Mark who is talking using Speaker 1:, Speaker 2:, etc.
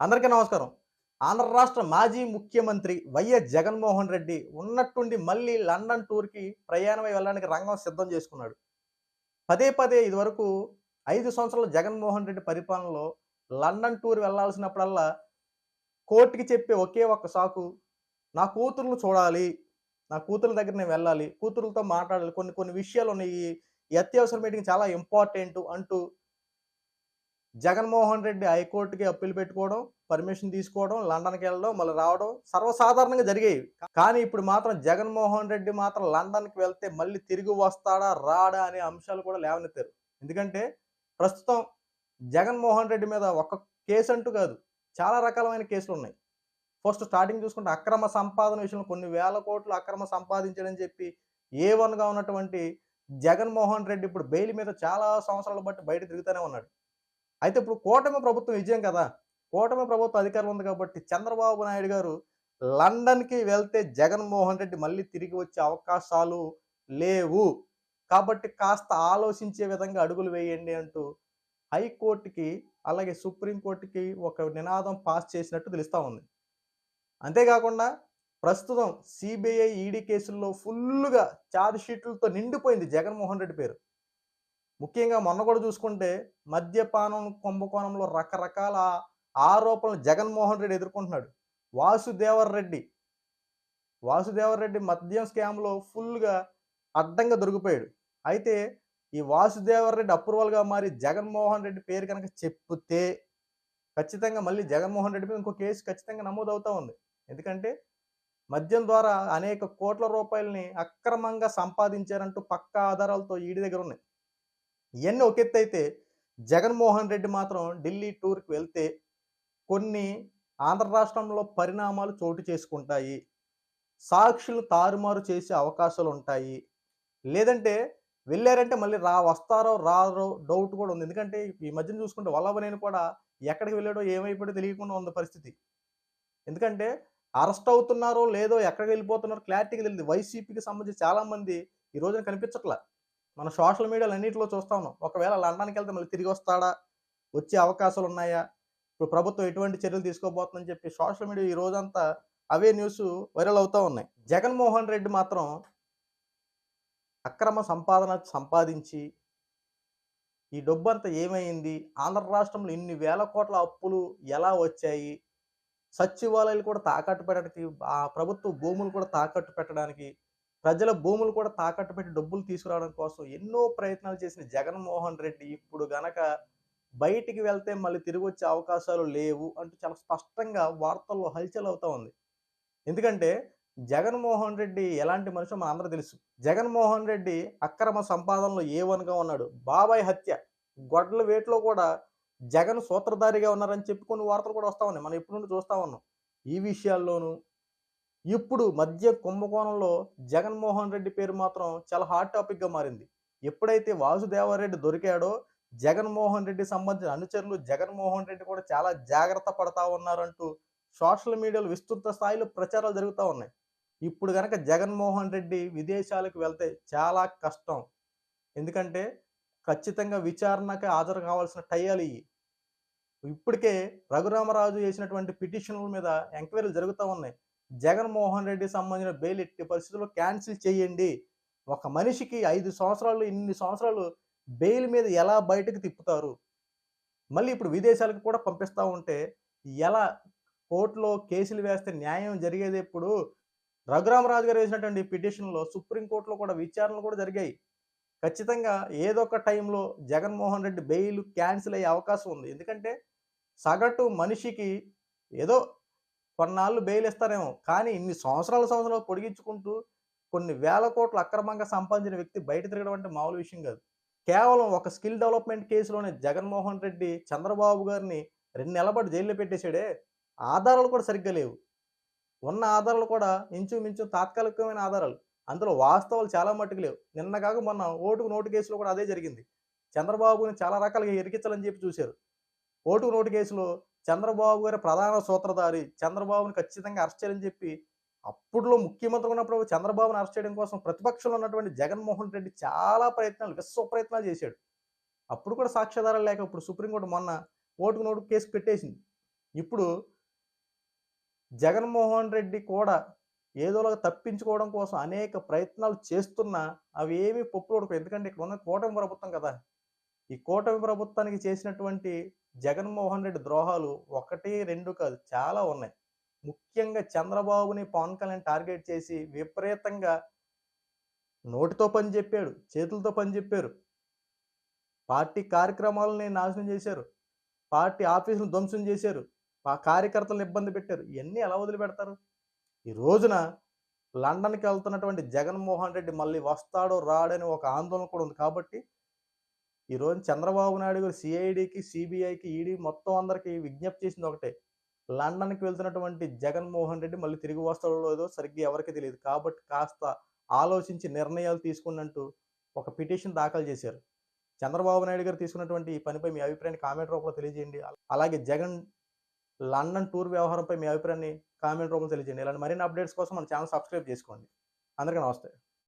Speaker 1: అందరికీ నమస్కారం. ఆంధ్ర రాష్ట్ర మాజీ ముఖ్యమంత్రి వైఎస్ జగన్మోహన్ రెడ్డి ఉన్నట్టుండి మళ్ళీ లండన్ టూర్కి ప్రయాణమై వెళ్ళడానికి రంగం సిద్ధం చేసుకున్నాడు. పదే పదే ఇదివరకు ఐదు సంవత్సరాలు జగన్మోహన్ రెడ్డి పరిపాలనలో లండన్ టూర్ వెళ్ళాల్సినప్పుడల్లా కోర్టుకి చెప్పే ఒకే ఒక్క సాకు నా కూతుర్లు చూడాలి నా కూతుర్ల దగ్గర నేను వెళ్ళాలి కూతురులతో మాట్లాడాలి కొన్ని కొన్ని విషయాలు ఉన్నాయి ఈ అత్యవసర మీటింగ్ చాలా ఇంపార్టెంట్ అంటూ జగన్మోహన్ రెడ్డి హైకోర్టుకి అప్పీల్ పెట్టుకోవడం పర్మిషన్ తీసుకోవడం లండన్కి వెళ్ళడం మళ్ళీ రావడం సర్వసాధారణంగా జరిగేవి. కానీ ఇప్పుడు మాత్రం జగన్మోహన్ రెడ్డి మాత్రం లండన్కి వెళ్తే మళ్ళీ తిరిగి వస్తాడా రాడా అనే అంశాలు కూడా లేవనెత్తారు. ఎందుకంటే ప్రస్తుతం జగన్మోహన్ రెడ్డి మీద ఒక కేసు అంటూ కాదు చాలా రకాలమైన కేసులు ఉన్నాయి. ఫస్ట్ స్టార్టింగ్ చూసుకుంటే అక్రమ సంపాదన విషయంలో కొన్ని వేల కోట్లు అక్రమ సంపాదించాడని చెప్పి ఏ వన్గా ఉన్నటువంటి జగన్మోహన్ రెడ్డి ఇప్పుడు బెయిల్ మీద చాలా సంవత్సరాలు బట్టి బయట తిరుగుతూనే ఉన్నాడు. అయితే ఇప్పుడు కూటమి ప్రభుత్వం విజయం కదా. కూటమి ప్రభుత్వం అధికారం ఉంది కాబట్టి చంద్రబాబు నాయుడు గారు లండన్కి వెళ్తే జగన్మోహన్ రెడ్డి మళ్ళీ తిరిగి వచ్చే అవకాశాలు లేవు. కాబట్టి కాస్త ఆలోచించే విధంగా అడుగులు వేయండి అంటూ హైకోర్టుకి అలాగే సుప్రీంకోర్టుకి ఒక నినాదం పాస్ చేసినట్టు తెలుస్తూ ఉంది. అంతేకాకుండా ప్రస్తుతం సిబిఐ ఈడీ కేసుల్లో ఫుల్గా ఛార్జ్ షీట్లతో నిండిపోయింది జగన్మోహన్ రెడ్డి పేరు. ముఖ్యంగా మొన్న కూడా చూసుకుంటే మద్యపానం కుంభకోణంలో రకరకాల ఆరోపణలు జగన్మోహన్ రెడ్డి ఎదుర్కొంటున్నాడు. వాసుదేవర్ రెడ్డి. వాసుదేవర్ రెడ్డి మద్యం స్కామ్లో ఫుల్గా అడ్డంగా దొరికిపోయాడు. అయితే ఈ వాసుదేవర్ రెడ్డి అప్రూవల్గా మారి జగన్మోహన్ రెడ్డి పేరు కనుక చెప్తే ఖచ్చితంగా మళ్ళీ జగన్మోహన్ రెడ్డి మీద ఇంకో కేసు ఖచ్చితంగా నమోదవుతూ ఉంది. ఎందుకంటే మద్యం ద్వారా అనేక కోట్ల రూపాయలని అక్రమంగా సంపాదించారంటూ పక్కా ఆధారాలతో ఈడి దగ్గర ఉన్నాయి. ఇవన్నీ ఒక ఎత్తు అయితే జగన్మోహన్ రెడ్డి మాత్రం ఢిల్లీ టూర్కి వెళ్తే కొన్ని ఆంధ్ర రాష్ట్రంలో పరిణామాలు చోటు చేసుకుంటాయి. సాక్షులు తారుమారు చేసే అవకాశాలు ఉంటాయి. లేదంటే వెళ్ళారంటే మళ్ళీ రా వస్తారో రారో డౌట్ కూడా ఉంది. ఎందుకంటే ఈ మధ్యన చూసుకుంటే వల్లభనేని కూడా ఎక్కడికి వెళ్ళాడో ఏమైపోయాడో తెలియకుండా ఉంది పరిస్థితి. ఎందుకంటే అరెస్ట్ అవుతున్నారో లేదో ఎక్కడికి వెళ్ళిపోతున్నారో క్లారిటీగా తెలియదు వైసీపీకి సంబంధించి చాలామంది ఈ రోజున కనిపించట్లా. మన సోషల్ మీడియాలో అన్నింటిలో చూస్తా ఉన్నాం. ఒకవేళ లండన్కి వెళ్తే మళ్ళీ తిరిగి వస్తాడా? వచ్చే అవకాశాలు ఉన్నాయా ఇప్పుడు ప్రభుత్వం ఎటువంటి చర్యలు తీసుకోబోతుందని చెప్పి సోషల్ మీడియా ఈ రోజంతా అవే న్యూస్ వైరల్ అవుతూ ఉన్నాయి. జగన్మోహన్ రెడ్డి మాత్రం అక్రమ సంపాదన సంపాదించి ఈ డబ్బు ఏమైంది? ఆంధ్ర రాష్ట్రంలో ఇన్ని వేల కోట్ల అప్పులు ఎలా వచ్చాయి? సచివాలయాలు కూడా తాకట్టు పెట్టడానికి ఆ ప్రభుత్వ భూములు కూడా తాకట్టు పెట్టడానికి ప్రజల భూములు కూడా తాకట్టు పెట్టి డబ్బులు తీసుకురావడం కోసం ఎన్నో ప్రయత్నాలు చేసిన జగన్మోహన్ రెడ్డి ఇప్పుడు గనక బయటికి వెళ్తే మళ్ళీ తిరిగి వచ్చే అవకాశాలు లేవు అంటూ చాలా స్పష్టంగా వార్తల్లో హల్చల్ అవుతూ ఉంది. ఎందుకంటే జగన్మోహన్ రెడ్డి ఎలాంటి మనిషి మన అందరూ తెలుసు. జగన్మోహన్ రెడ్డి అక్రమ సంపాదనలో ఏ వన్గా ఉన్నాడు? బాబాయ్ హత్య. గొడ్ల వేట్లో కూడా జగన్ సూత్రధారిగా ఉన్నారని చెప్పి కొన్ని వార్తలు కూడా వస్తూ ఉన్నాయి. మనం ఎప్పటి నుండి చూస్తూ ఉన్నాం. ఈ విషయాల్లోనూ ఇప్పుడు మధ్య కుంభకోణంలో జగన్మోహన్ రెడ్డి పేరు మాత్రం చాలా హాట్ టాపిక్గా మారింది. ఎప్పుడైతే వాసుదేవరెడ్డి దొరికాడో జగన్మోహన్ రెడ్డి సంబంధించిన అనుచరులు జగన్మోహన్ రెడ్డి కూడా చాలా జాగ్రత్త పడతా ఉన్నారంటూ సోషల్ మీడియాలో విస్తృత స్థాయిలో ప్రచారాలు జరుగుతూ ఉన్నాయి. ఇప్పుడు కనుక జగన్మోహన్ రెడ్డి విదేశాలకు వెళ్తే చాలా కష్టం. ఎందుకంటే ఖచ్చితంగా విచారణకి హాజరు కావాల్సిన టయాలు ఇవి ఇప్పటికే రఘురామరాజు చేసినటువంటి పిటిషన్ల మీద ఎంక్వైరీలు జరుగుతూ ఉన్నాయి. జగన్మోహన్ రెడ్డి సంబంధించిన బెయిల్ ఎట్టి పరిస్థితుల్లో క్యాన్సిల్ చేయండి. ఒక మనిషికి ఐదు సంవత్సరాలు ఇన్ని సంవత్సరాలు బెయిల్ మీద ఎలా బయటకు తిప్పుతారు? మళ్ళీ ఇప్పుడు విదేశాలకు కూడా పంపిస్తూ ఉంటే ఎలా కోర్టులో కేసులు వేస్తే న్యాయం జరిగేది ఎప్పుడు? రఘురామరాజు గారు వేసినటువంటి పిటిషన్లో సుప్రీంకోర్టులో కూడా విచారణలు కూడా జరిగాయి. ఖచ్చితంగా ఏదో ఒక టైంలో జగన్మోహన్ రెడ్డి బెయిల్ క్యాన్సిల్ అయ్యే అవకాశం ఉంది. ఎందుకంటే సగటు మనిషికి ఏదో కొన్నాళ్ళు బెయిల్ ఇస్తారేమో కానీ ఇన్ని సంవత్సరాల సంవత్సరాలు పొడిగించుకుంటూ కొన్ని వేల కోట్లు అక్రమంగా సంపాదించిన వ్యక్తి బయట తిరగడం అంటే మామూలు విషయం కాదు. కేవలం ఒక స్కిల్ డెవలప్మెంట్ కేసులోనే జగన్మోహన్ రెడ్డి చంద్రబాబు గారిని రెండు నెలల పాటు జైల్లో పెట్టేశాడే ఆధారాలు కూడా సరిగ్గా లేవు. ఉన్న ఆధారాలు కూడా ఇంచుమించు తాత్కాలికమైన ఆధారాలు. అందులో వాస్తవాలు చాలా మట్టుకు లేవు. నిన్న కాక మొన్న ఓటుకు నోటు కేసులో కూడా అదే జరిగింది. చంద్రబాబుని చాలా రకాలుగా ఇరికించాలని చెప్పి చూశారు. ఓటుకు నోటు కేసులో చంద్రబాబు గారి ప్రధాన సూత్రధారి. చంద్రబాబుని ఖచ్చితంగా అరెస్ట్ చేయాలని చెప్పి అప్పుడులో ముఖ్యమంత్రి ఉన్నప్పుడు చంద్రబాబును అరెస్ట్ చేయడం కోసం ప్రతిపక్షంలో ఉన్నటువంటి జగన్మోహన్ రెడ్డి చాలా ప్రయత్నాలు విశ్వ ప్రయత్నాలు చేశాడు. అప్పుడు కూడా సాక్ష్యాధారాలు లేక ఇప్పుడు సుప్రీంకోర్టు మొన్న ఓటుకు నోటు కేసు పెట్టేసింది. ఇప్పుడు జగన్మోహన్ రెడ్డి కూడా ఏదోలాగా తప్పించుకోవడం కోసం అనేక ప్రయత్నాలు చేస్తున్నా అవి ఏమీ పప్పులు ఎందుకంటే ఇక్కడ ఉన్న కూటమి ప్రభుత్వం కదా. ఈ కూటమి ప్రభుత్వానికి చేసినటువంటి జగన్మోహన్ రెడ్డి ద్రోహాలు ఒకటి రెండు కాదు చాలా ఉన్నాయి. ముఖ్యంగా చంద్రబాబుని పవన్ కళ్యాణ్ టార్గెట్ చేసి విపరీతంగా నోటితో పని చెప్పాడు చేతులతో పని చెప్పారు. పార్టీ కార్యక్రమాలని నాశనం చేశారు. పార్టీ ఆఫీసులను ధ్వంసం చేశారు. ఆ కార్యకర్తలను ఇబ్బంది పెట్టారు. ఇవన్నీ ఎలా వదిలిపెడతారు? ఈ రోజున లండన్కి వెళ్తున్నటువంటి జగన్మోహన్ రెడ్డి మళ్ళీ వస్తాడో రాడని ఒక ఆందోళన కూడా ఉంది. కాబట్టి ఈరోజు చంద్రబాబు నాయుడు గారు సిఐడికి సిబిఐకి ఈడీ మొత్తం అందరికీ విజ్ఞప్తి చేసింది ఒకటే. లండన్కి వెళ్తున్నటువంటి జగన్మోహన్ రెడ్డి మళ్ళీ తిరిగి వస్తాడో లేదో సరిగ్గా ఎవరికి తెలియదు. కాబట్టి కాస్త ఆలోచించి నిర్ణయాలు తీసుకున్నట్టు ఒక పిటిషన్ దాఖలు చేశారు. చంద్రబాబు నాయుడు గారు తీసుకున్నటువంటి ఈ పనిపై మీ అభిప్రాయాన్ని కామెంట్ రూపంలో తెలియజేయండి. అలాగే జగన్ లండన్ టూర్ వ్యవహారంపై మీ అభిప్రాయాన్ని కామెంట్ రూపంలో తెలియజేయండి. ఇలాంటి మరిన్ని అప్డేట్స్ కోసం మన ఛానల్ సబ్స్క్రైబ్ చేసుకోండి. అందరికీ నమస్తే.